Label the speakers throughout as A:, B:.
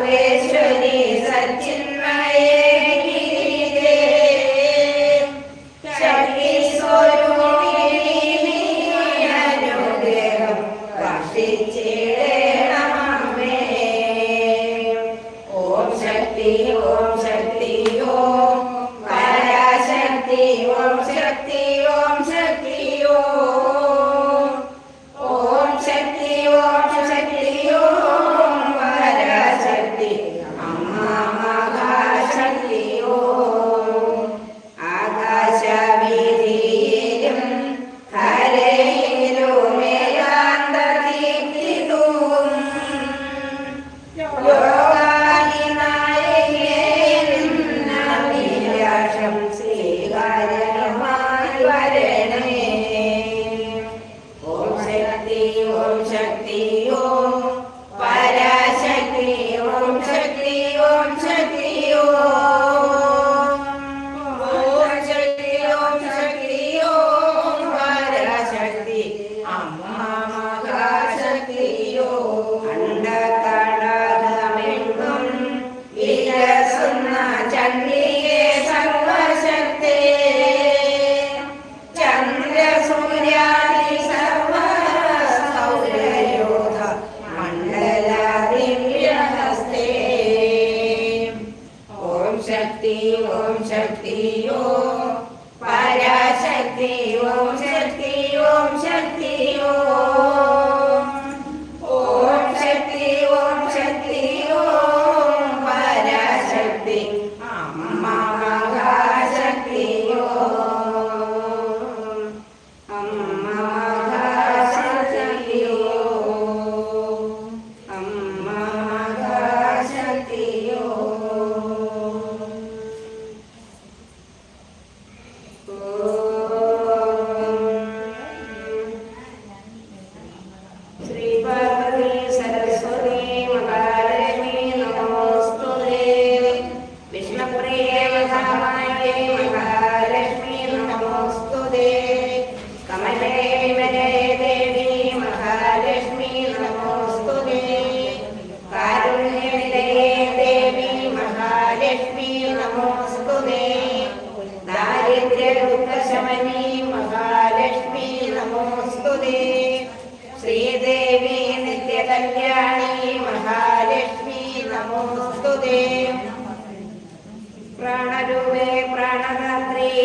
A: സർവേശ്വരി സച്ചിൻ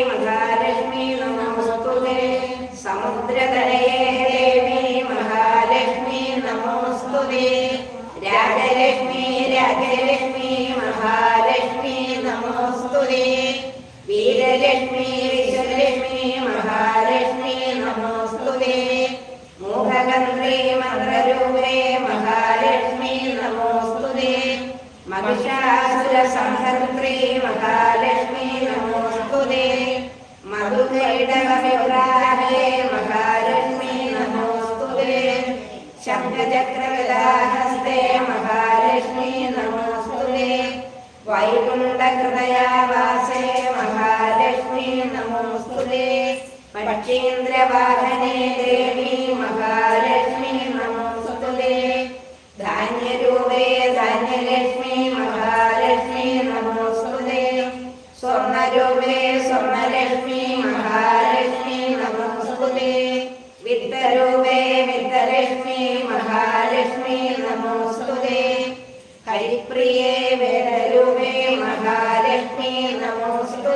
A: മഹാലക്ഷ്മി നമോസ്തുതേ. സമുദ്രതരയേ ദേവി മഹാലക്ഷ്മി നമോസ്തുതേ. രാജലക്ഷ്മി രാജലക്ഷ്മി മഹാലക്ഷ്മി നമോസ്തുതേ. വീരലക്ഷ്മി വിശ്വലക്ഷ്മി മഹാലക്ഷ്മി നമോസ്തുതേ മൂഖതന്ത്രേ മന്ത്രരൂപേ മഹാലക്ഷ്മി നമോസ്തുതേ. മഹിഷാസുര സംഹർത്രേ മഹാലക്ഷ്മി നമോ लाहस्ते महालक्ष्मी नमो स्तुले वैकुण्ठकृदयावासे महालक्ष्मी नमोस्तु ले पक्षीन्द्रवाहने देवी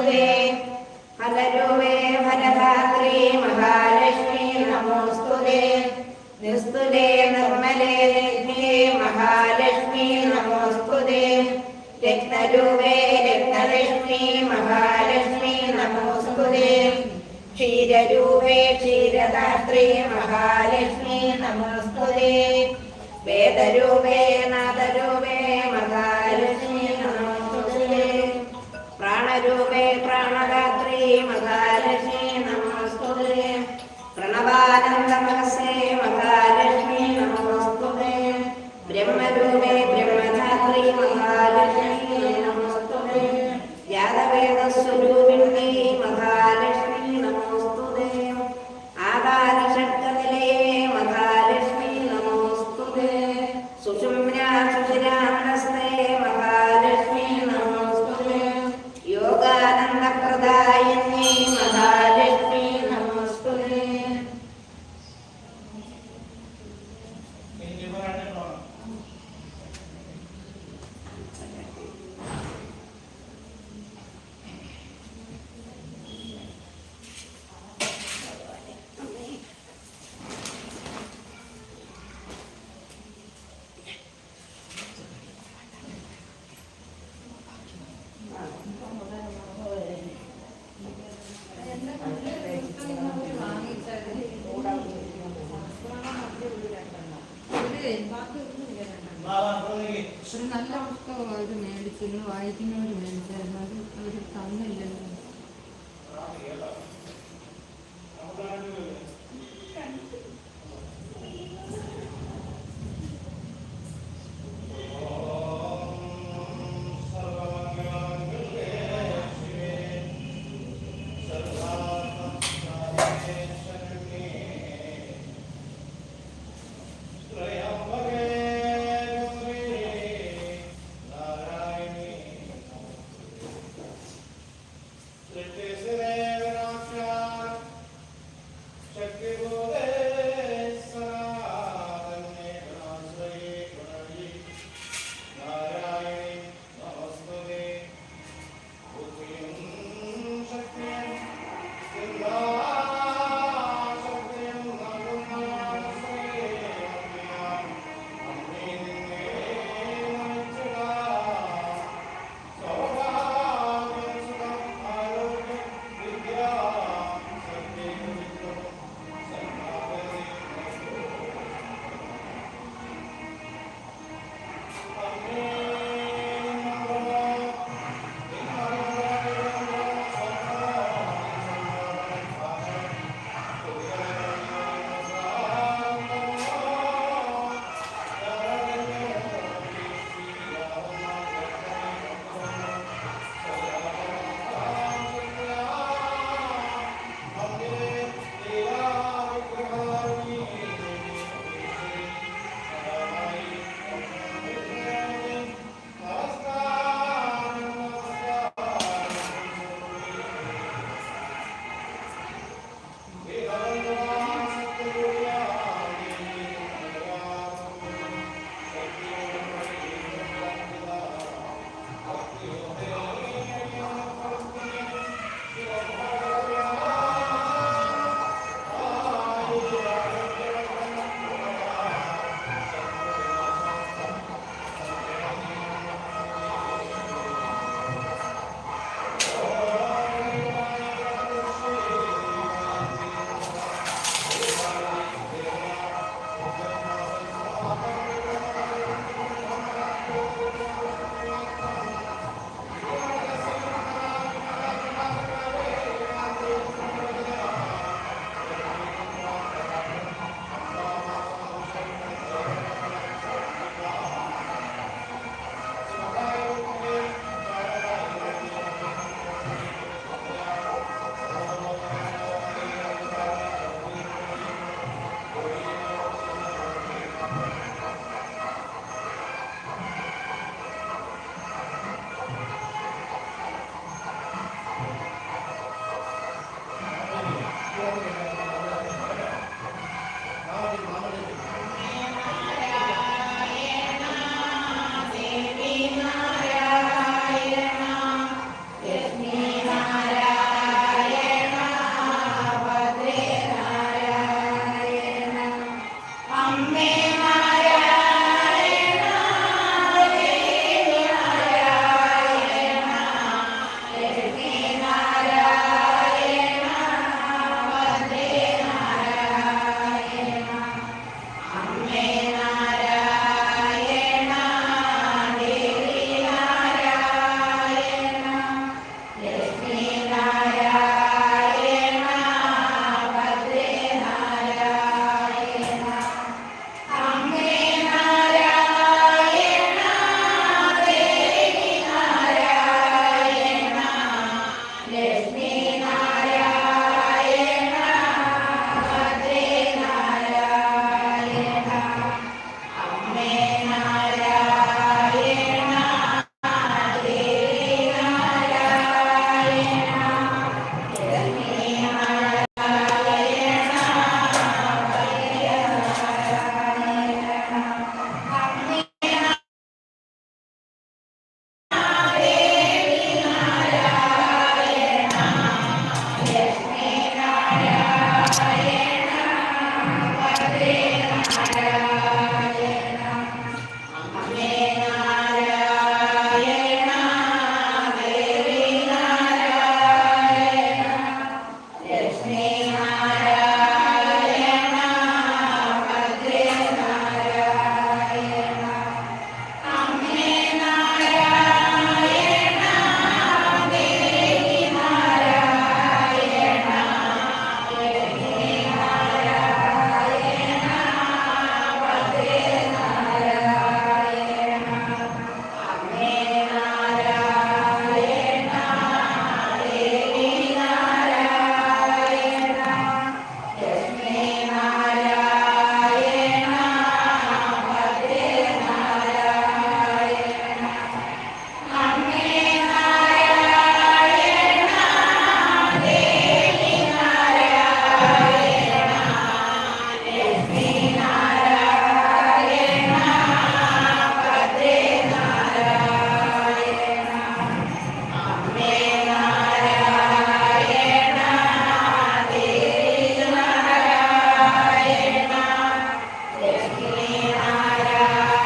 A: ശംഭുവേ ഫലരൂപേ ഫലധാത്രി മഹാലക്ഷ്മി നമോസ്തുതേ. നിസ്തുതേ നിർമ്മലേ ലക്ഷ്മിയേ മഹാലക്ഷ്മി നമോസ്തുതേ. രത്നരൂപേ രത്നലക്ഷ്മി മഹാലക്ഷ്മി നമോസ്തുതേ. ക്ഷീരരൂപേ ക്ഷീരധാത്രി മഹാലക്ഷ്മി നമോസ്തുതേ. വേദരൂപേ നാദരൂപേ പ്രാണദാത്രി മഹാലക്ഷ്മി നമോസ്തുതേ ഒരു നല്ല പുസ്തകമായിട്ട്
B: മേടിച്ചിരുന്നു വായിക്കുന്നവർ മേടിച്ചായിരുന്നു. അത് അവർ തന്നില്ലല്ലോ.